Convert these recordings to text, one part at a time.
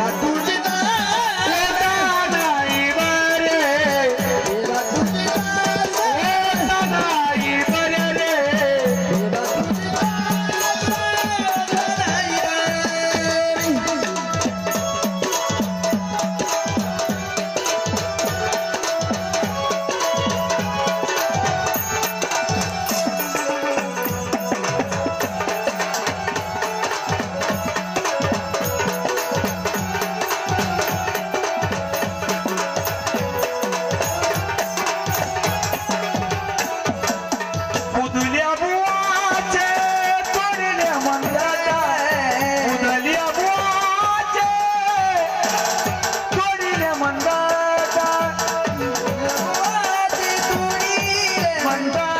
That and I.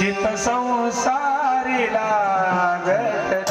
चित संसारी लागत